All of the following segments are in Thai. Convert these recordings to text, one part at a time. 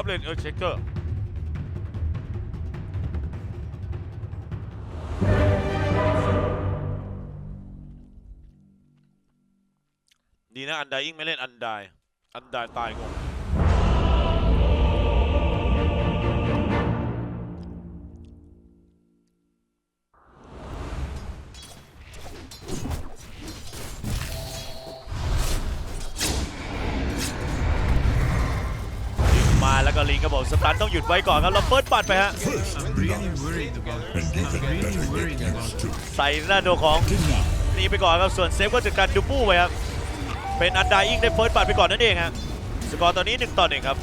อฟเลนเออเช็คเาล้วก็ลิงครับผมสตันต้องหยุดไว้ก่อนครับเราเปิดปัดไปฮะใส่หน้าโดของนี่ไปก่อนครับส่วนเซฟก็จัดการดูปู้ไปครับเป็นอันดาอิงได้เฟิร์สปัดไปก่อนนั่นเองฮะสกอร์ตอนนี้1ต่อ1ครับ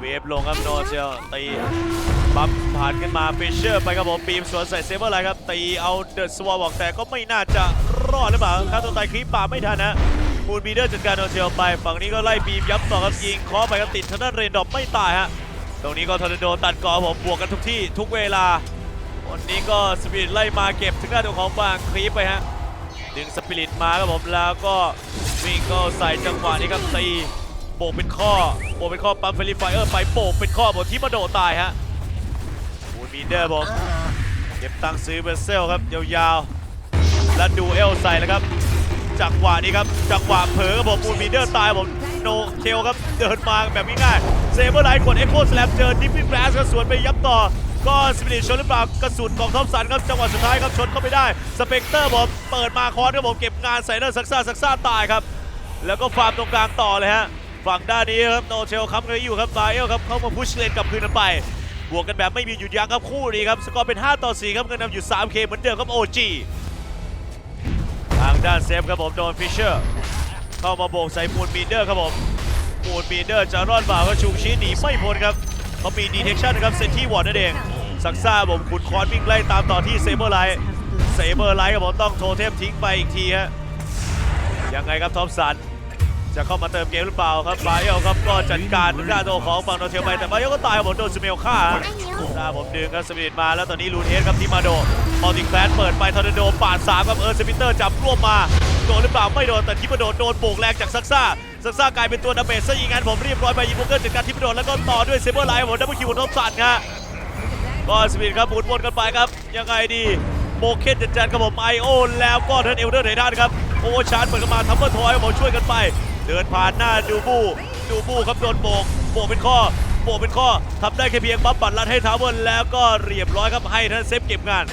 เวฟลงครับโนเซลตีปั๊บผ่านขึ้นมาฟิชเชอร์ไปครับผมปีมสวนใส่เซฟเวอร์ไลครับตีเอาเดอะสวอบอกแต่ก็ไม่น่าจะรอดหรือเปล่าครับตัวตายคลิปป่าไม่ทันนะ มูนบีเดอร์จัดการโนเซลไป ฝั่งนี้ก็ไล่บีมยับต่อครับยิงเคอไปครับติดทางด้นเรนดอปไม่ตายฮะ ตรงนี้ก็ทอร์นาโดตัดกอผมบวกกันทุกที่ทุกเวลา วันนี้ก็สปิริตไล่มาเก็บถึงหน้าตัวของบางคลีปไปฮะ ดึงสปิริตมาครับผมแล้วก็วิ่งก็ใส่จังหวะนี้ครับตีโบกเป็นข้อโบกเป็นข้อปั๊มเฟรนไฟเออร์ไปโบกเป็นข้อบนที่มาโดตายฮะบูนบีเดอร์ผมเก็บตังค์ซื้อเบเซลครับยาวๆแล้วดูเอลใส่แล้วครับ จังหวะนี้ครับ จังหวะเผลอครับผมบูนบีเดอร์ตายผมโนเทลครับ เดินมาแบบง่ายๆเซเบอร์ไลท์กดเอ็กโคสแลมเจอดิฟฟิงแกรสก็สวนไปยับต่อ ก็สปิริตชนหรือเปล่ากระสุนของทอมสันครับจังหวะสุดท้ายครับชนเข้าไปได้ สเปกเตอร์ผมเปิดมาคอนครับผมเก็บงานใส่เนอร์ซักซ่าซักซ่าตายครับ แล้วก็ฟาร์มตรงกลางต่อเลยฮะฝั่งด้านนี้ครับโนเชลค้ำกันอยู่ครับไบเอลครับเข้ามาพุชเลนกลับคืนกันไปบวกกันแบบไม่มีหยุดยั้งครับคู่นี้ครับสกอร์เป็น 5 ต่อ 4 ครับเงินนำอยู่ 3K เหมือนเดิมครับ OG ทางด้านเซฟครับผมโดนฟิชเชอร์ เข้ามาโบกใส่มูนบีเดอร์ครับผมมูนบีเดอร์จะรอดบ่าก็ชูชี้หนีไม่พ้นครับเขามีดีเทคชั่นครับเซนที่วอร์ดนั่นเองซักซ่าผมขุดคอนวิ่งไล่ตามต่อที่เซเบอร์ไลท์เซเบอร์ไลท์ครับผมต้องโทเทมทิ้งไปอีกทีฮะยังไงครับทอมสัน จะเข้ามาเติมเกมหรือเปล่าครับบาเอลครับก็จัดการทางด้าตัวของฝั่งโนเทลไปแต่บาเอลก็ตายผมโดนสเมลฆ่าหน้าผมดึงครับสปิริตมาแล้วตอนนี้ลูนเฮดครับที่มาโดมอติแคลสเปิดไปทอร์นาโดปาดสามครับเออร์สปิเตอร์จับรวบมาโดนหรือเปล่าไม่โดนแต่ที่มาโดโดนโบกแรงจากซักซ่าซักซ่ากลายเป็นตัวดาเมจซะอย่างนั้นผมเรียบร้อยไปยิงโบเกอร์จัดการที่มาโดแล้วก็ต่อด้วยเซเบอร์ไลท์ผมดับเบิลคิวของทอมสันครับก็สปีดครับหมุนวนกันไปครับยังไงดีโบเคนจัดจานกับผมไอโอแล้วก็เทิร์นเอลเดอร์ในด้านครับโอเวอร์ชาร์จเปิดกันมาทัมเบอร์ทอยผมช่วยกันไป เดินผ่านหน้าดูบูดูบูครับโดนโบกโบกเป็นข้อโบกเป็นข้อทำได้แค่เพียงบัฟบัตรลัดให้ทาวเวอร์แล้วก็เรียบร้อยครับให้ท่านเซฟเก็บงาน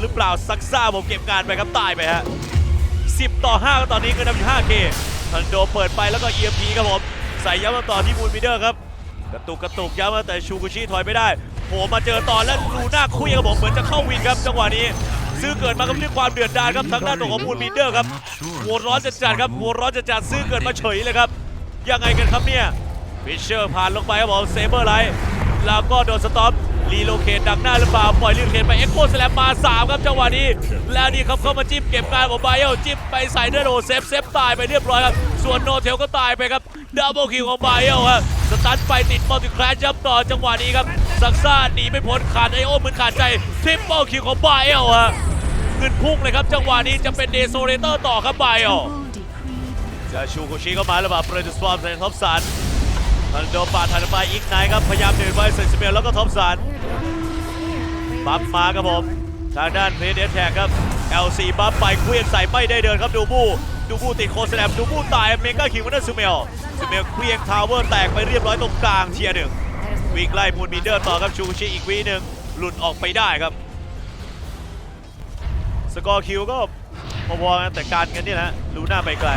หรือเปล่าซักซ่าผมเก็บงานไปครับตายไปฮะ10 ต่อ5ก็ตอนนี้เงินำอยู่ 5K ทันโดเปิดไปแล้วก็ EMP ครับผมใส่ย้ำมาต่อที่มูลมิเดอร์ครับกระตุกกระตุกย้ำมาแต่ชูกุชิถอยไม่ได้โผล่มาเจอต่อแล้วลูน่าคุยกับผมเหมือนจะเข้าวินครับจังหวะนี้ ซื้อเกิดมากับด้วยความเดือดดาลครับทางด้านของมูลมิเดอร์ครับ หัวร้อนจัดจัดๆครับหัวร้อนจัดจัดๆซื้อเกิดมาเฉยเลยครับ ยังไงกันครับเนี่ยฟิชเชอร์ผ่านลงไปครับผมเซเบอร์ไลท์แล้วก็โดนสต็อปรีโลเคทดักหน้าหรือเปล่า ปล่อยรีโลเคทไปเอ็กโคสแลมมา3ครับจังหวะนี้ แล้วนี่ครับเข้ามาจิ้มเก็บงานของไบเอลจิ้มไปใส่ด้วยโดเซฟเซฟตายไปเรียบร้อยครับ ส่วนโนเทลก็ตายไปครับดับเบิลคิวของไบเอลครับสตันไปติดมัลติแคลชยับต่อจังหวะนี้ครับซักซ่าหนีไม่พ้นขาดไอโอเหมือนขาดใจทริปเปิลคิวของไบเอลฮะ ขึ้นพุ่งเลยครับจังหวะนี้จะเป็นเดโซเรเตอร์ต่อครับไบเอจะชูกุชิเข้ามาแล้วมาเปิดสวอมใส่ท็อปสันมันโดปาดทันไปอีกไนครับพยายามเดินไว้ใส่สเปลแล้วก็ท็อปสันบัฟมาครับผมทางด้านเพจเดแท็กครับ LC บัฟไปเคลื่อนใส่ไม่ได้เดินครับดูบูดูบูติดโคสแลมดูบูตายเมกาคิวมันได้ซูเมลซูเมลเคลียงทาวเวอร์แตกไปเรียบร้อยตรงกลางเทียร์หนึ่งวิ่งไล่มูนบีเดอร์ต่อครับชูกุชิอีกวีหนึ่งหลุดออกไปได้ครับ สกอร์คิวก็พอๆกันแต่การกันนี่แหละลูน่าไปไกล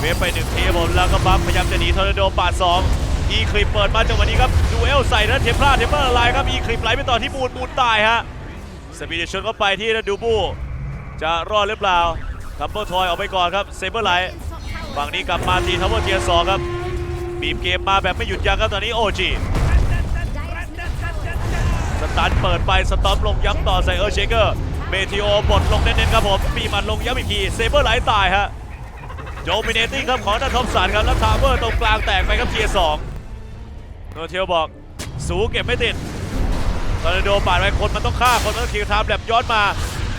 เวฟไปหนึ่งทีครับผมแล้วก็บัฟพยายามจะหนีทอร์นาโดปาดสองอีคลิปเปิดมาจังหวะนี้ครับดูเอลใส่แล้วเทมพลาเทมเพลาอะไรครับอีคลิปไหลไปต่อที่มูนมูนตายฮะสปีดชนเข้าไปที่ดูบูจะรอดหรือเปล่าทัมเบอร์ทอยออกไปก่อนครับเซเบอร์ไลท์ฝั่งนี้กลับมาทีทัมเบอร์เทียร์สองครับบีบเกมมาแบบไม่หยุดยั้งครับตอนนี้โอจีสตันเปิดไปสต็อปลงย้ำต่อใส่เออร์เชเกอร์ เมทิโอบดลงเน้นๆครับผมปีมันลงย้ำอีกทีเซเบอร์ไลท์ตายฮะโดมิเนติ้ครับของนัททอมสันครับแล้วทาวเวอร์ตรงกลางแตกไปครับเทียสองโนเทลบอกสูเก็บไม่ติดตอนโดปาดไปคนมันต้องฆ่าคนมันต้องคิวไทม์แลบย้อนมา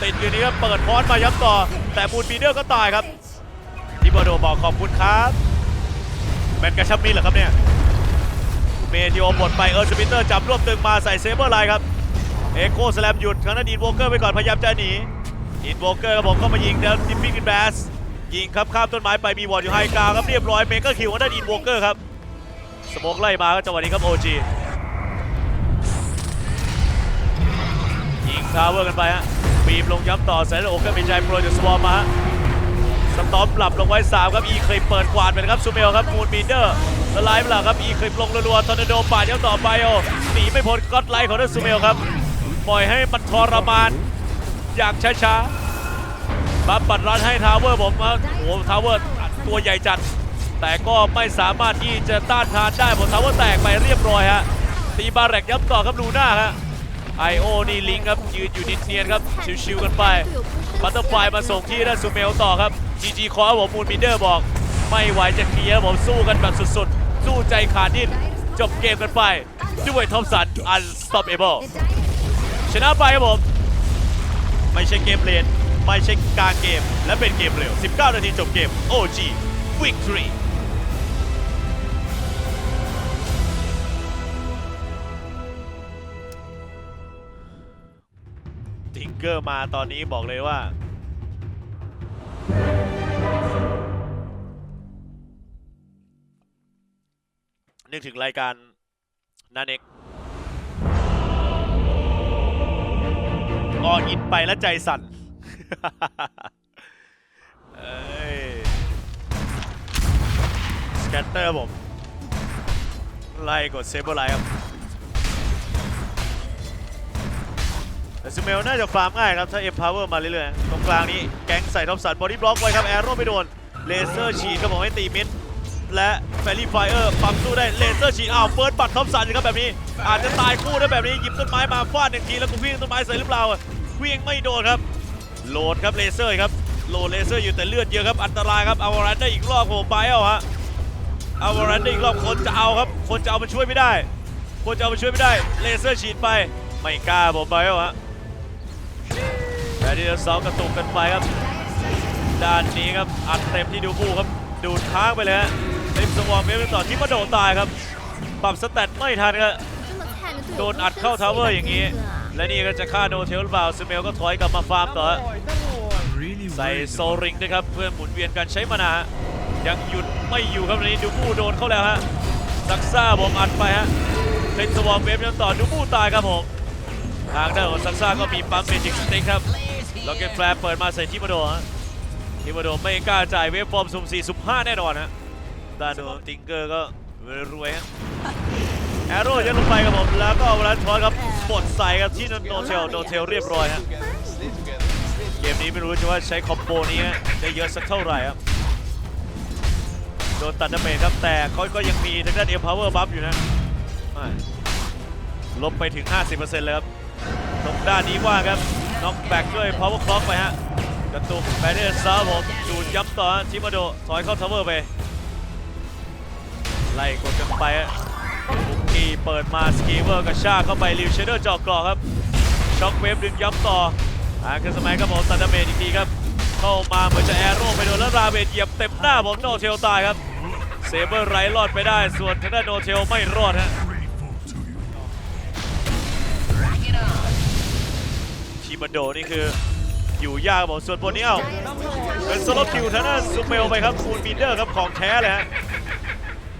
ติดอยู่นี่ครับเปิดพอสมาย้ำต่อ แต่บูนบีเดอร์ก็ตายครับทิบโดบอกขอบคุณครับแมนกระชับมินเหรอครับเนี่ยเมทิโอปลดไปเออร์สปิเตอร์จับรวบตึงมาใส่เซเบอร์ไลน์ครับ เอโคสแลมหยุดครั้งนั้นอินโวเกอร์ไปก่อนพยายามจะหนีอินโวเกอร์ครับผมก็มายิงเดลดิปปิ้งแบสยิงครับข้ามต้นไม้ไปมีวอร์ดอยู่ไฮกาครับเรียบร้อยเมเกอร์คิวของด้านอินโวเกอร์ครับสโมกไล่มาครับจังหวะนี้ครับโอจียิงทาวเวอร์กันไปฮะบีมลงย้ำต่อแสนโอเกอร์มีใจโปรยจากสวอมมาฮะสตอมปรับลงไว้ 3 ครับ อีเคยเปิดกวาดไปนะครับซูเมลครับมูนบีเดอร์สไลด์ไปแล้วครับ อีเคยลงรัวๆทอร์นาโดปาดเย้าต่อไปโอหนีไม่พ้นก็อดไลท์ของเดอร์ซูเมลครับ ปล่อยให้มันทรมาน อย่างช้าๆบัฟปัดรันให้ทาวเวอร์ผมว่าโอ้โหทาวเวอร์ตัวใหญ่จัด แต่ก็ไม่สามารถที่จะต้านทานได้ผมทาวเวอร์แตกไปเรียบร้อยฮะตีบาแรกย้ำต่อครับลูน่าฮะไอโอนี่ลิงครับยืนอยู่นิดเนียนครับชิวๆกันไปบัตเตอร์ไฟมาส่งที่ด้านซูเมลต่อครับจีจีคอผมมูนมิเดอร์บอก ไม่ไหวจะเคลียร์ผมสู้กันแบบสุดๆ สู้ใจขาดดิ้นจบเกมกันไป ด้วยทอมสัน unstoppable ชนะไปครับผม ไม่ใช่เกมเลนไม่ใช่กลางเกม และเป็นเกมเร็ว 19 นาทีจบเกม OG Victory ทิงเกอร์มาตอนนี้บอกเลยว่านึกถึงรายการนาเน็ก ออินไปแล้วใจสั่นสแกตเตอร์ผม ไล่กดเซฟเบอร์ไลท์ครับ แต่ซูเมลน่าจะฟาร์มง่ายครับ ถ้าเอ็มพาวเวอร์มาเรื่อยๆ ตรงกลางนี้แก๊งใส่ท็อปสันบอดี้บล็อกไว้ครับ แอโร่ไม่โดน เลเซอร์ฉีดครับผมให้ตีมิด และแฟรี่ไฟเออร์ปั๊มสู้ได้เลเซอร์ฉีดอ้าวเฟิร์สบัตท็อปสันครับแบบนี้ อาจจะตายคู่ได้แบบนี้หยิบต้นไม้มาฟาดหนึ่งทีแล้วก็วิ่งต้นไม้ใส่หรือเปล่าวิ่งไม่โดนครับ โหลดครับเลเซอร์ครับโหลดเลเซอร์อยู่แต่เลือดเยอะครับอันตรายครับเอาวารันได้อีกรอบผมไปเอาฮะเอาวารันได้อีกรอบคนจะเอาครับ คนจะเอามาช่วยไม่ได้ คนจะเอามาช่วยไม่ได้เลเซอร์ฉีดไปไม่กล้าผมไปเอาฮะแต่ที่เราเสากระตุกกันไปครับด้านนี้ครับอัดเต็มที่ดูบูครับดูดค้างไปเลยฮะ เต็มสวอมเวฟต่อที่มาโดนตายครับ ปรับสแตทไม่ทันครับโดนอัดเข้าทาวเวอร์อย่างนี้ และนี่ก็จะฆ่าโนเทลหรือเปล่าซูเมลก็ถอยกลับมาฟาร์มต่อ ใส่โซริงด้วยครับเพื่อหมุนเวียนการใช้มานายังหยุดไม่อยู่ครับนนี้ดูบูโดนเข้าแล้วฮะซักซ่าผมอัดไปฮะเต็มสวอมเวฟยังต่อดูบูตายครับผมทางด้านของซักซ่าก็มีปั๊มเมจิกสติ๊กครับล็อกเก็ตแฟร์เปิดมาใส่ทิมาโดฮะทิมาโดไม่กล้าจ่ายเวฟฟอร์มสุ่ม4สุ่ม5แน่นอนฮะ ด้านของติงเกอร์ก็รวยฮะแอโร่ยัดลงไปครับผมแล้วก็เอาเวลาทอสครับบดใส่ครับที่โนเทลโนเทลเรียบร้อยฮะเกมนี้ไม่รู้จะว่าใช้คอมโบนี้ฮะได้เยอะสักเท่าไหร่ครับโดนตัดดาเมจครับแต่เขาก็ยังมีทางด้านเอ็มพาวเวอร์บัฟอยู่นะลบไปถึง 50%เลยครับตรงด้านนี้ว่าครับน็อกแบ็กด้วย power clock ไปฮะกระตุกแบนเนอร์ซาผมดูดย้ำต่อทิมาโดถอยเข้าทาวเวอร์ไป ไล่กดกันไปฮะบุกกี้เปิดมาสกีเวอร์กระชากเข้าไปริวเชเดอร์จาะกรอกครับ ช็อคเวฟดึงย้ำต่ออ่าคือสมัยครับผมซันดาเมจอีกทีครับ เข้ามาเหมือนจะแอโร่ไปโดนแล้วราเวทเหยียบเต็มหน้าผมโนเทลตายครับ เซเบอร์ไรรอดไปได้ ส่วนทางด้านโนเทลไม่รอดฮะทีมาโดนี่คืออยู่ยากกับผมส่วนบนนี้เอ้าเป็นโซโลคิวทางด้านซูเมลไปครับคูนบีเดอร์ครับของแท้เลยฮะ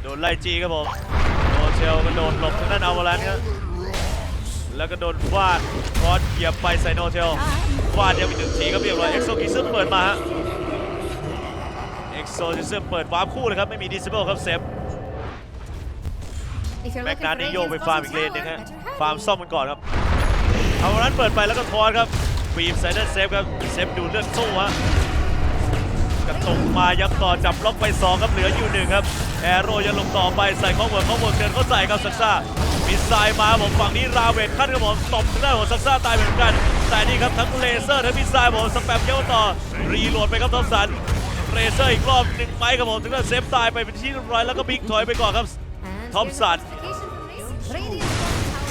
โดนไล่จีครับผมโนเทลกระโดดหลบทางด้านอาวาลันครับแล้วก็โดนฟาดคอสเหยียบไปใส่โนเทลฟาดยังอีกหนึ่งทีครับเรียบร้อยเอ็กโซกิซึมเปิดมาฮะเอ็กโซกิซึมเปิดวาร์ปคู่เลยครับไม่มีดิสเบิลครับเซฟแม็กนานี่โยกไปฟาร์มอีกเลนหนึงฮะฟาร์มซ่อมกันก่อนครับเอาวันนั้นเปิดไปแล้วก็ทอนครับฟีมไซเดนเซฟครับเซฟดูเลือดสู้ฮะกระตุกมายับต่อจับล็อกไปสองครับเหลืออยู่หนึ่งครับ แอโร่ยังหลงต่อไปใส่ข้อเวิร์กข้อเวิร์กเดินเข้าใส่ครับซักซ่ามิสไซล์มาผมฝั่งนี้ราเวทขั้นครับผมตบทางด้านของซักซ่าตายเหมือนกัน แต่นี่ครับทั้งเลเซอร์ทั้งมิสไซล์ผมสแปมเย้าต่อ รีโหลดไปครับทอมสันเลเซอร์อีกรอบหนึ่งไม้ครับผมถึงจะเซฟตายไปเป็นที่เรียบร้อยแล้วก็บิ๊กถอยไปก่อนครับทอมสัน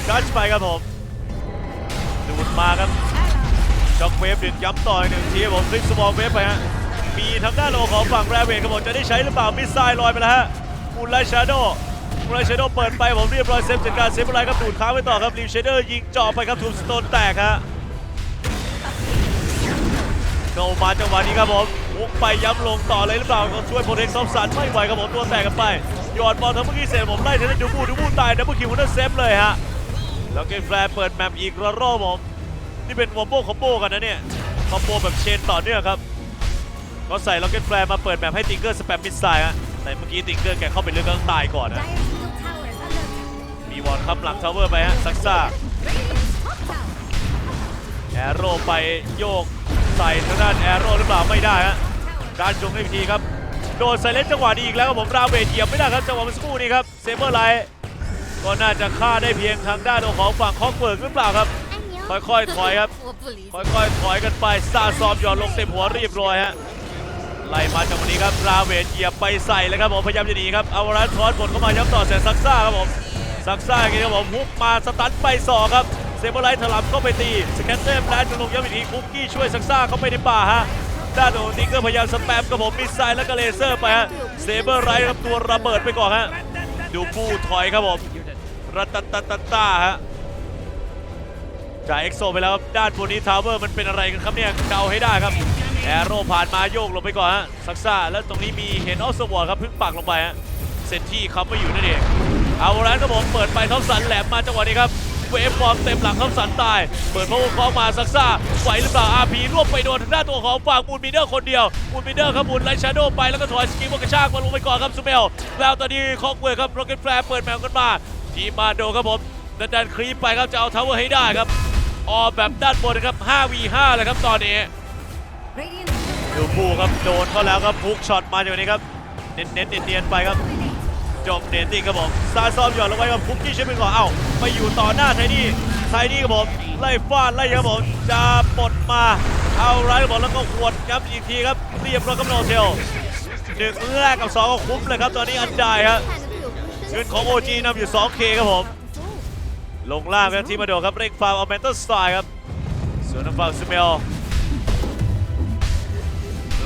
ชัดไปครับผมดูดมาครับช็อกเวฟดึงย้ำต่ออีกหนึ่งทีครับผมคลิกสมอลเวฟไปฮะมีทางด้านโลของฝั่งแรเวทครับผมจะได้ใช้หรือเปล่ามิสไซล์ลอยไปแล้วฮะ มูลไลชาโดไรเชโดเปิดไปผมเรียบร้อยเซฟจัดการเซฟอะไรครับดูดค้างไปต่อครับลิวเชเดอร์ยิงจ่อไปครับทูมสโตนแตกฮะเข้ามาจังหวะนี้ครับผมมุกไปย้ำลงต่อเลยหรือเปล่าก็ช่วยโปรเทคซอมสันไม่ไหวครับผมตัวแตกกันไปหยอดบอลทั้งเมื่อกี้เสร็จผมไล่ทางด้านดูบูดูบูตายดับเบิลคิวนั่นเซฟเลยฮะแล้วเกมแฟร์เปิดแมปอีกระรอบผมนี่เป็นวอมโบคอมโบกันนะเนี่ยคอมโบแบบเชนต่อเนื่องครับก็ใส่ล็อกเก็ตแฟร์มาเปิดแบบให้ติงเกอร์สแปมมิสไซล์ฮะ แต่เมื่อกี้ติงเกอร์แกเข้าไปเลือกก็ตายก่อนนะมีวอลคับหลังทาวเวอร์ไปฮะซักซ่าแอโร่ไปโยกใส่ทางด้านแอโร่หรือเปล่าไม่ได้ฮะการจงให้ทีครับโดนไซเลนจังหวะนี้อีกแล้วครับผมราเวทเหยียบไม่ได้ครับจังหวะเมื่อสักครู่นี้ครับเซเบอร์ไลท์ก็น่าจะฆ่าได้เพียงทางด้านของฝั่งคอกเบิร์กหรือเปล่าครับ ค่อยๆถอยครับ ค่อยๆถอยกันไปซาซอมหย่อนลงเต็มหัวเรียบร้อยฮะ ไล่มาจากวันนี้ครับราเวทเหยียบไปใส่เลยครับผมพยายามจะหนีครับเอารันทอนบดเข้ามาย้ำต่อเสร็จซักซ่าครับผมซักซ่าอย่างนี้ครับผมฮุกมาสตันไปสองครับเซเบอร์ไลท์ถลำเข้าไปตีสแกนเซมแลนด์จะลงย้ำอีกทีคุกกี้ช่วยซักซ่าเข้าไปในป่าฮะด้านขอนิกเกอร์พยายามสแปมกับผมมิสไซล์แล้วก็เลเซอร์ไปฮะเซเบอร์ไลท์ครับตัวระเบิดไปก่อนฮะดูบูถอยครับผมรัตตตตตตาฮะจ่ายเอ็กโซไปแล้วครับด้านบนนี้ทาวเวอร์มันเป็นอะไรกันครับเนี่ยเดาให้ได้ครับ แอโร่ผ่านมาโยกลงไปก่อนฮะซักซ่าแล้วตรงนี้มีเห็นออสวอร์ครับพิ่งปักลงไปฮะเซนที่เขาไม่อยู่นั่นเองเอาแล้วครับผมเปิดไปท็อปสันแหลมมาจังหวะนี้ครับเวฟฟอร์มเต็มหลังท็อปสันตาย เปิดพาวเวอร์คอมาซักซ่าไหวหรือเปล่าอาพีรวบไปโดนทางด้านตัวของฝั่งมูนมิเดอร์คนเดียวมูนมิเดอร์ครับมูนไลท์ชาโดไปแล้วก็ถอยสกิลกระชากมาลงไปก่อนครับซูเมลแล้วตอนนี้คอกเวอร์ครับโรเก็ตแฟร์เปิดแมวกันมาทีมาโดครับผมดันๆคลีปไปครับจะเอาทาวเวอร์ให้ได้ครับออแบบด้านบนนะครับ 5v5 เลยครับตอนนี้ ดูบูครับโดนเข้าแล้วครับพุกช็อตมาจากนี้ครับเน้นเน้นๆเนียนไปครับจบเนตติ้งครับผมซาซอมหย่อนลงไปครับพุกที่ใช้เป็นก่อนเอ้าไปอยู่ต่อหน้าไทนี่ไทนี่ครับผมไล่ฟาดไล่ครับผมจะปลดมาเอาไรครับผมแล้วก็ขวดครับอีกทีครับเรียบร้อยกับโนเทลหนึ่งแรกกับสองก็คุ้มเลยครับตอนนี้อันได้ครับ Kind of เงินของ OG นำอยู่ 2K ครับผม ลงล่างครับทีมมาโดครับเร่งฟาร์มเอาเมนเตอร์สไตล์ครับส่วนทางฝั่งซูเมล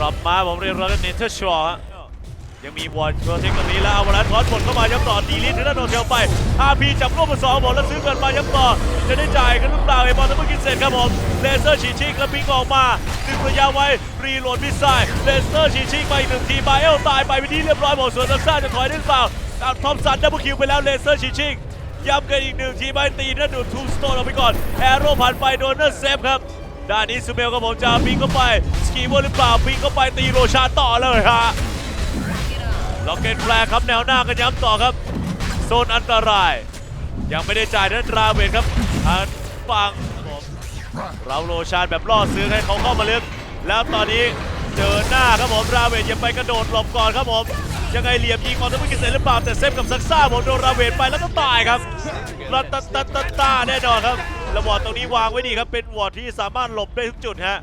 รอปมาผมเรียนร้อยเนเธอร์ชอว์ฮะยังมีวอลโปรเทคตรงนี้แล้วเอาวอลลันทอนผลเข้ามาย้ำต่อดีลิททางด้านโนเทลไปอาพีจับร่วมมาสองบอลแล้วซื้อเงินมาย้ำต่อ จะได้จ่ายกันหรือเปล่าไอ้บอลทั้งเมื่อกี้เสร็จครับผมเลเซอร์ฉีชิกแล้วพิงออกมาดึงระยะไว้รีโหลดมิสไซล์เลเซอร์ฉีชิกไปอีกหนึ่งทีบาเอลตายไปเป็นที่เรียบร้อยหมดส่วนซัมซ่าจะถอยได้หรือเปล่าตามทอมสันดับเบิลคิวไปแล้วเลเซอร์ฉีชิกย้ำกันอีกหนึ่งทีไปตีนั่นดูทูสโตนออกไปก่อนแอโร่ผ่านไปโดนนั่นเซฟครับ ด้านนี้ซูเมลกับผมจะปิงเข้าไป สกีเวอร์หรือเปล่าปิงเข้าไปตีโรชาต่อเลยฮะล็อกเก็ตแฟร์ครับแนวหน้ากันย้ำต่อครับ โซนอันตราย ยังไม่ได้จ่ายนั่นราเวนครับทางฝั่งครับผมเราโรชาแบบล่อซื้อให้เขาเข้ามาลึก แล้วตอนนี้เจอหน้าครับผมราเวนยังไปกระโดดหลบก่อนครับผมยังไงเหลี่ยมยิงบอลจะไม่กินเสร็จหรือเปล่าแต่เซฟกับซักซ่าผมโดนราเวนไปแล้วก็ตายครับรัตตตตตาแน่นอนครับ แล้ววอร์ดตรงนี้วางไว้ดีครับ เป็นวอร์ดที่สามารถหลบได้ทุกจุดฮะ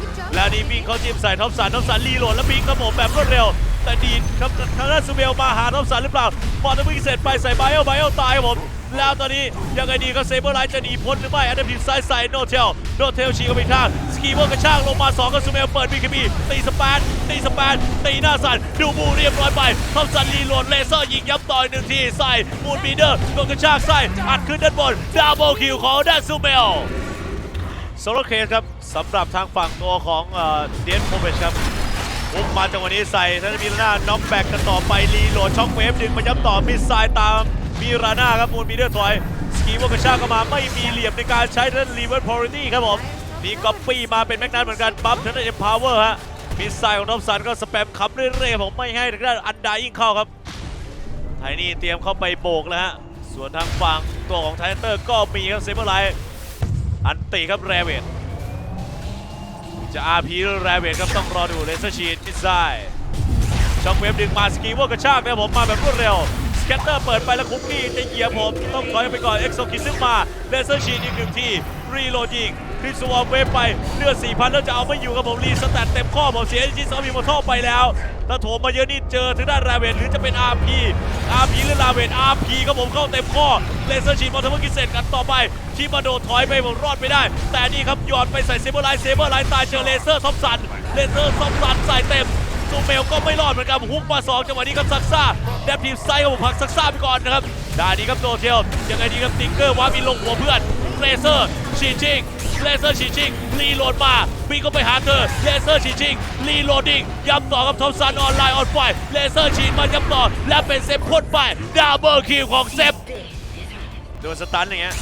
Good job. แล้วนี่วิ่งเขาจิ้มใส่ท็อปสันท็อปสันรีโหลดแล้วบิงครับผมแบบรวดเร็ว แต่ดีดครับทางด้านซูเบลมาหาท็อปสันหรือเปล่าบอลจะวิ่งเสร็จไปใส่ไบเอลไบเอลตายครับผม แล้วตอนนี้ยังไงดีก็เซเบอร์ไลท์จะหนีพ้นหรือไม่อันดับทีมซ้ายใส่โนเทลโนเทลฉีกเข้าไปอีกทางสกีเวอร์กระชากลงมา2กับซูเบลเปิดบีคบีตีสปนตีสปนตีหน้าสันดูบูเรียบร้อยไปท็อปสันรีโหลดเลเซอร์ยิงย้ำต่อยหนึ่งทีใส่มูนบีเดอร์โดนกระชากใส่อัดขึ้นด้านบนดับเบิลคิวของด้านซูเบลโซโลเคสครับสำหรับทางฝั่งตัวของเดนโคเบชครับบุกมาจังหวะนี้ใส่ท่านมีราน่าน็อกแบกกันต่อไปรีโหลดช็อคเวฟดึงมาย้ำต่อมิสไซล์ตาม มีราน่าครับมูลมีเดอร์ถอย สกีวอกระชากเข้ามาไม่มีเหลี่ยมในการใช้ท่านรีเวิร์สพอริตี้ครับผมมีก๊อปปี้มาเป็นแม็กนัทเหมือนกันปั๊มท่านเอ็มพาวเวอร์ฮะมิสไซล์ของท็อปสันก็สแปมขับเรื่อยๆผมไม่ให้ทางด้านอันดายิ่งเข้าครับไทนี่เตรียมเข้าไปโบกแล้วฮะส่วนทางฝั่งตัวของไทเตอร์ก็มีครับเซเบอร์ไลท์อันตีครับแรเวทจะ RP หรือแรเวทครับต้องรอดูเลเซอร์ชีนมิสไซล์ช็อคเวฟดึงมาสกีเวอร์กระชากนะครับผมมาแบบรวดเร็ว แกตเตอร์เปิดไปแล้วคุกกี้จะเหยียบผม ต้องถอยไปก่อนเอ็กโซคิซึมมาเลเซอร์ชีนอีกหนึ่งทีรีโหลดยิงคลิสวอมเวฟไปเลือด4,000แล้วจะเอาไม่อยู่ครับผมรีสแตทเต็มข้อผมเสียจีซอมีมโทไปแล้วถ้าโถมมาเยอะนี่เจอทางด้านแรเวทหรือจะเป็น RP RP หรือลาเวท RP ครับผมเข้าเต็มข้อเลเซอร์ชีนบอลทำกี้เสร็จกันต่อไปที่มาโดดถอยไปผมรอดไม่ได้ แต่นี่ครับหยอดไปใส่เซเบอร์ไลท์เซเบอร์ไลท์ตายเจอเลเซอร์ซอมสันเลเซอร์ซอมสันใส่เต็ม ซซูเมลก็ไม่รอดเหมือนกันฮุกมาสองจังหวะนี้ครับซักซ่าแดบทีมไซด์ครับผมผลักซักซ่าไปก่อนนะครับด้านนี้ครับโดเทลยังไงดีครับติงเกอร์ว่ามีลงหัวเพื่อนเลเซอร์ชีชิงเลเซอร์ชีชิงรีโหลดมาวิ่งก็ไปหาเธอเลเซอร์ชีชิงรีโหลดดิ้งย้ำต่อกับทอมสันออนไลน์ออนไฟเลเซอร์ชีนมาย้ำต่อและเป็นเซฟพ่นไปดับเบิลคิวของเซฟโดนสตันอย่างเงี้ย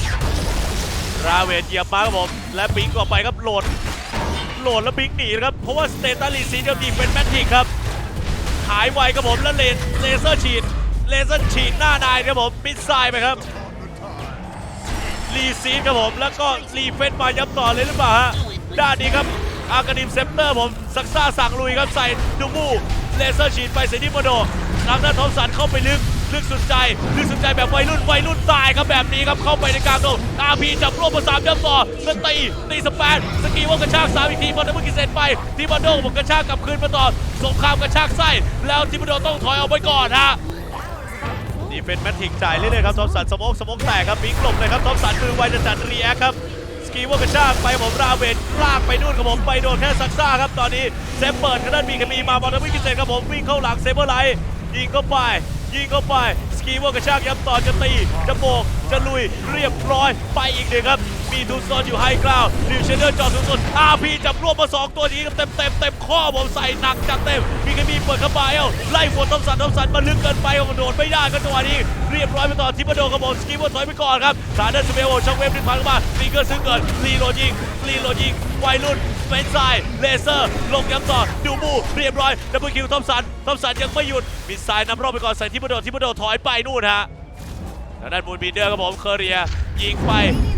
ราเวทเหยียบมาครับผมและบิงก็ไปครับโหลด โหลดแล้วบิงหนีครับ เพราะว่าสเตตัสลีซีเดียวดีเป็นแมทริกครับ หายไวครับผมแล้วเลนเลเซอร์ฉีด เลเซอร์ฉีดหน้านายครับผมมิดไซด์ไปครับรีซีดครับผม แล้วก็รีเฟนมาย้ำต่อเลยหรือเปล่าฮะด้านนี้ครับอากานิมเซปเตอร์ผมซักซ่าสั่งลุยครับใส่ดูมูเลเซอร์ฉีดไปเซนิโมโดทางด้านทอมสันเข้าไปลึก ลึกสุดใจลึกสุดใจแบบวัยรุ่นวัยรุ่นตายครับแบบนี้ครับเข้าไปในกลางโดมอาพีจับรวบมาสามย้ำต่อแล้วตีตีสแปนสกีว่ากระชากสามอีกทีบอลดับเบิลกิเซนไปที่บอลโดผมกระชากกลับคืนมาต่อสงครามกระชากไส้แล้วที่บอลโดต้องถอยออกไปก่อนฮะนี่เป็นแมททิกจ่ายเรื่อยๆครับทอมสันสมองสมองแตกครับบิงหลบเลยครับทอมสันมือไวจะจัดรีแอคครับสกีว่ากระชากไปผมราเวนลากไปนู่นครับผมไปโดนแค่ซักซ่าครับตอนนี้เซฟเปิดทางด้านบีคมีมาบอลวิ่งพิเศษครับผมวิ่งเข้าหลังเซเบอร์ไลท์ยิงเข้าไป ยิงเข้าไป สกีว่ากระชากย้ำต่อจะตีจะโบกจะลุยเรียบร้อยไปอีกหนึ่งครับ มีทูซอนอยู่ไฮกราวดิวเชเดอร์จอดสูงสุดอาพีจับรวบมาสองตัวนี้ครับเต็มเต็มเต็มข้อผมใส่หนักจัดเต็ม มีคมีเปิดเข้าไปเอ้าไล่หัวทอมสันทอมสันมาลึกเกินไปครับโดดไม่ได้ก็จังหวะนี้เรียบร้อยไปต่อทิปโดครับผมสกีบอลถอยไปก่อนครับสารเดนสเปโอช่องเวฟดึงผ่านเข้ามาลีเกอร์ซึ่งเกิดลีโรยิงลีโรยิงวัยรุ่นเป็นไซด์เลเซอร์ ลงย้ำต่อดูบูเรียบร้อยดับเบิลคิวทอมสันทอมสันยังไม่หยุดมิสไซล์นำรอบไปก่อนใส่ทิปโดทิปโดถอยไปนู่นฮะ ทางด้านมูนบีเดอร์ครับผมเคอเรีย ยิงไป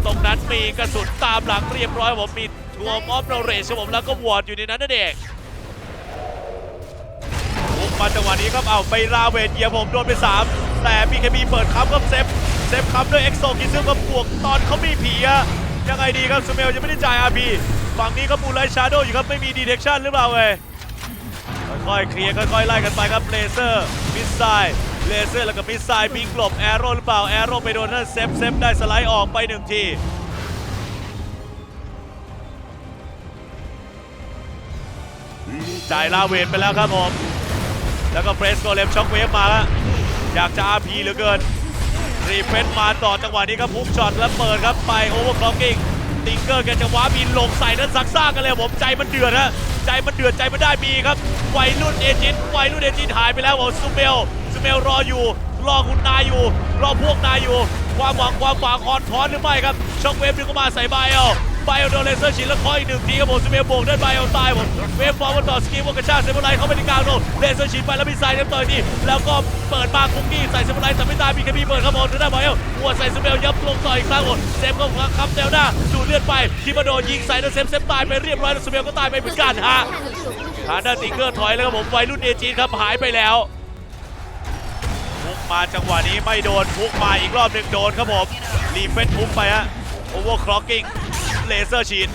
ตรงนั้นมีกระสุนตามหลังเรียบร้อยผมมีทัวร์มอฟโนเรชครับผมแล้วก็วอร์ดอยู่ในนั้นนั่นเองบุกมาจังหวะนี้ครับเอาไปราเวทเยียผมโดนไป 3 แต่ BKB เปิดค้ำครับเซฟเซฟค้ำด้วยเอ็กโซกิซึมกับบวกตอนเขามีผีอะยังไงดีครับสเมลยังไม่ได้จ่าย RP ฝั่งนี้ก็มูไลชาร์โดอยู่ครับไม่มีดีเทคชั่นหรือเปล่าเว้ยค่อยๆเคลียร์ค่อยๆไล่กันไปครับเลเซอร์มิสไซล์ เลเซอร์แล้วก็มิสไซล์บิงกลบแอโร่หรือเปล่า แอโร่ไปโดนนั่นเซฟเซฟได้สไลด์ออกไปหนึ่งทีจ่ายลาเวทไปแล้วครับผม แล้วก็เฟรสโกเลมช็อกเวฟมาแล้ว อยากจะ RP เหลือเกิน รีเฟนมาต่อจังหวะนี้ครับพุกช็อตแล้วเปิดครับไปโอเวอร์คล็อกกิ้งติงเกอร์แกจะว้าบินลงใส่นั้นซักซ่ากันเลยผมใจมันเดือดฮะใจมันเดือดใจมันได้มีครับวัยรุ่นเอจินวัยรุ่นเอจินหายไปแล้วผมซูเมล ซูเมลรออยู่ รอคุณนายอยู่ รอพวกนายอยู่ ความหวังความหวังคอนทอนหรือไม่ครับ ช็อกเวฟดึงเข้ามาใส่ไบเอลไบเอลโดนเลเซอร์ฉีดแล้วคอยอีกหนึ่งทีครับผมซูเมลโบกด้ไบเอลตายผมดเวฟฟอร์วันต่อสกีวกระชากเซเบอร์ไลท์เข้าไปในกลางโลกเลเซอร์ฉีดไปแล้วมีไซด์เต็มต่อยนี่แล้วก็เปิดมาคุกกี้ใส่เซเบอร์ไลท์แต่ไม่ตายมีแค่มีเปิดครับผมได้ไบเอลหัวใส่ซูเมลยับลงต่ออีกครั้งผมดเซฟก็คับแนวหน้าดูเลือดไปคิมาโดนยิงใส่แล้วเซฟเซฟตายไปเรียบร้อยแล้วซูเมลก็ตายไปเหมือนกันฮะทางด้านติงเกอร์ถอยแล้วครับผมวัยรุ่นเอจีนครับหายไปแล้ว มาจังหวะนี้ไม่โดนพุกมาอีกรอบหนึ่งโดนครับผมรีเฟนพุกไปฮะโอเวอร์คล็อกกิ้งเลเซอร์ชีน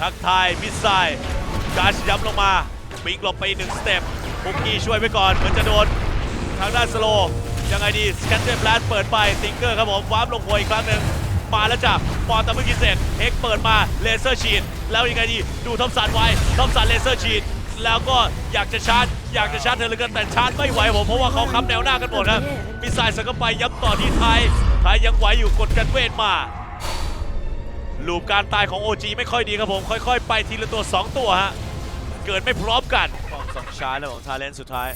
ทักทายมิสไซล์การย้ำลงมาบิงหลบไปหนึ่งสเต็ปพุกกี้ช่วยไว้ก่อนเหมือนจะโดนทางด้านสโลยังไงดีสแกนเจอร์แพลนเปิดไปติงเกอร์ครับผมวาร์ปลงหัวอีกครั้งหนึ่งมาแล้วจ้ะปอนตะมึงกิเสร็จเฮกเปิดมาเลเซอร์ชีนแล้วยังไงดีดูทอมสันไว้ทอมสันเลเซอร์ชีนแล้วก็อยากจะชาร์จ อยากจะชาร์จเธอเหลยกันแต่ชาร์จไม่ไหวผมเพราะว่าเขาค้ำแนวหน้ากันหมดครับมิสไซล์สังก็ไปย้ำต่อที่ไทยไทยยังไหวอยู่กดกันเวทมาลูปการตายของ OG ไม่ค่อยดีครับผม ค่อยๆ ไปทีละตัว 2 ตัวฮะ เกิดไม่พร้อมกันสองชาร์จแล้วของทาเลนสุดท้าย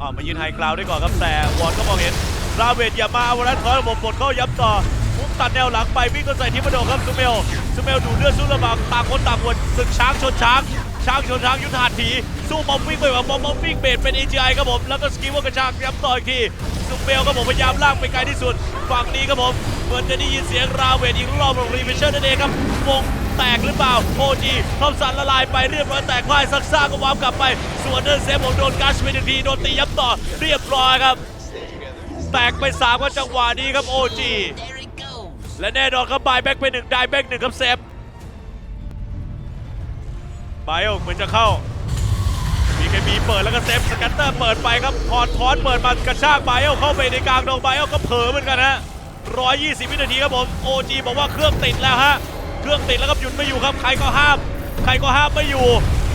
ออกมายืนไฮกราวด์ได้ก่อนครับแต่วอนก็มองเห็นราเวทอย่ามาเอาวันนั้นถอยระบบกดเข้าย้ำต่อพุ่งตัดแนวหลังไปวิ่งก็ใส่ทิปโดครับซูเมลซูเมลดูดเลือดสู้ระบากต่างคนต่างวนศึกช้างชนช้าง ช้างชนช้างยุทธหัตถีสู้มอมวิ่งไปแบบมอมมอมวิ่งเบรดเป็น AGI ครับผม แล้วก็สกิลว่ากระชากย้ำต่ออีกทีซุมเบลครับผมพยายามลากไปไกลที่สุด ฝั่งนี้ครับผมเหมือนจะได้ยินเสียงราเวทอีกรอบของรีเฟชเชอร์นั่นเองครับวงแตกหรือเปล่าโอจีทอมสันละลายไปเรียบร้อยแตกพ่ายซักซ่าก็วาร์ปกลับไป ส่วนเดินเซฟผมโดนกัชไปหนึ่งทีโดนตีย้ำต่อเรียบร้อยครับ แตกไปสามก็จังหวะนี้ครับโอจีและแน่นอนครับบายแบ็กไปหนึ่งได้แบ็กหนึ่งครับเซฟ ไบโอเหมือนจะเข้า BKB เปิดแล้วก็เซฟสแกตเตอร์เปิดไปครับพอทอนเปิดมากระชากไบโอเข้าไปในกลางดงไบโอก็เผลอเหมือนกันฮะ120 วินาทีครับผม OG บอกว่าเครื่องติดแล้วฮะ เครื่องติดแล้วครับหยุดไม่อยู่ครับ ใครก็ห้าม ใครก็ห้ามไม่อยู่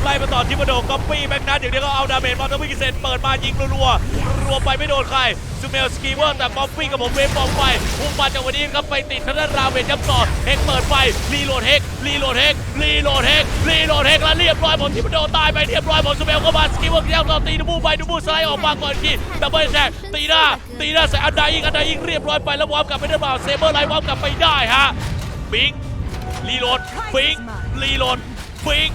ไล่มาต่อทิปโดก๊อปปี้แบ็กนัทอย่างเดียวก็เอาดาเมจมาตัวพิกเซนเปิดมายิงรัวๆรัวไปไม่โดนใครซูเมลสกีเวอร์แต่ป๊อปปี้กับผมเวฟบอมไปพุ่งมาจากวันนี้ครับไปติดทางด้านราเวนยับต่อเฮกเปิดไฟรีโหลดเฮกรีโหลดเฮก รีโหลดเฮกรีโหลดเฮกแล้วเรียบร้อยผมทิปโดตายไปเรียบร้อยผมซูเมลเข้ามาสกีเวอร์ยับต่อตีดูบูไปดูบูสไลด์ออกมาก่อนทีดับเบิลแท็กตีหน้าตีหน้าใส่อันใดอีกอันใดอีกเรียบร้อยไปแล้ววอร์มกลับไปได้เปล่าเซเบอร์ไลท์วอร์มกลับไปได้ฮะบิงรีโหลดฟิงรีโหลดฟิง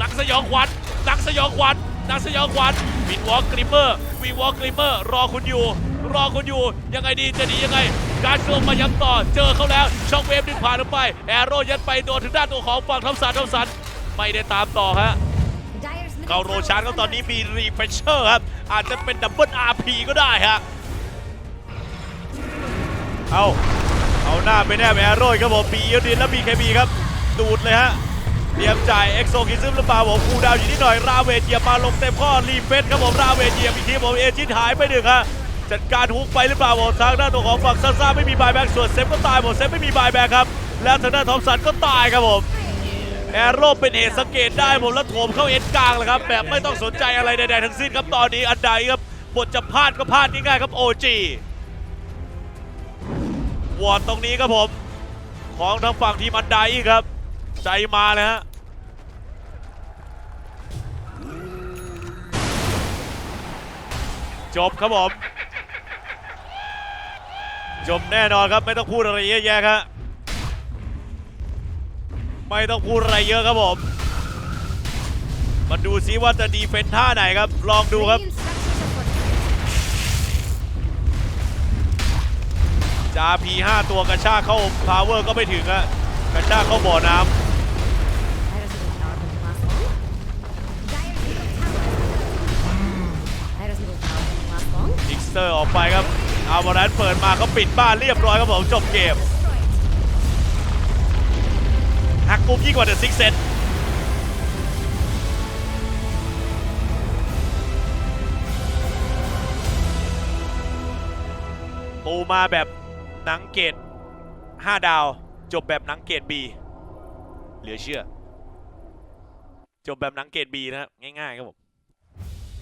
นักสยองขวัญนักสยองขวัญนักสยองขวัญวินวอลกริมเมอร์วินวอลกริมเมอร์รอคุณอยู่ รอคุณอยู่ยังไงดีจะดียังไง การโจมมาย้ำต่อ เจอเขาแล้วช่องเวฟดึงผ่านลงไป แอโร่ยัดไปโดนถึงด้านตัวของฝั่งทอมสันทอมสันไม่ได้ตามต่อฮะเกาโรชาร์ก็ตอนนี้มีรีเฟรชเชอร์ครับ อาจจะเป็นดับเบิลอาร์พีก็ได้ฮะเอาเอาหน้าไปแนบแอโร่ครับผมบียูดินแล้วบีเคบีครับ ดูดเลยฮะเตรียมจ่ายเอ็กโซคิซึมหรือเปล่าผมคูดาวอยู่นิดหน่อย ราเวทเหยียบมาลงเต็มข้อรีเฟสครับผมราเวทเหยียบอีกทีผมเอจินหายไปหนึ่งฮะ จัดการฮุกไปหรือเปล่าผมทางด้านตัวของฝั่งซาซ่าไม่มีบายแบ็กส่วนเซฟก็ตายหมดเซฟไม่มีบายแบ็กครับ แล้วทางด้านทอมสันก็ตายครับผมแอโร่เป็นเหตุสังเกตได้ผมแล้วโถมเข้าเอ็นกลางเลยครับ แบบไม่ต้องสนใจอะไรใดๆทั้งสิ้นครับตอนนี้อันใดครับบทจะพลาดก็พลาดง่ายๆครับโอจีวอดตรงนี้ครับผม ของทางฝั่งทีมอันใดครับ ใจมาเลยฮะจบครับผม จบแน่นอนครับไม่ต้องพูดอะไรเยอะแยะครับไม่ต้องพูดอะไรเยอะครับผมมาดูซิว่าจะดีเฟนท่าไหนครับ ลองดูครับ Radiant structures are fortified. จาพี5ตัวกระชากเข้าพาวเวอร์ก็ไม่ถึงอะกระชากเข้าบ่อน้ Dyer's middle tower won't last long. Dyer's middle tower is under attack. Dyer's middle tower won't last long. ำดิกสเตอร์ออกไปครับ เอาบอลนั้นเปิดมาเขาปิดบ้านเรียบร้อยครับผมจบเกมหักมุมยิ่งกว่าเดอะซิกเซนปูมาแบบหนังเกต5 ดาว จบแบบหนังเกต B เหลือเชื่อ จบแบบหนังเกต B นะครับง่ายๆครับผม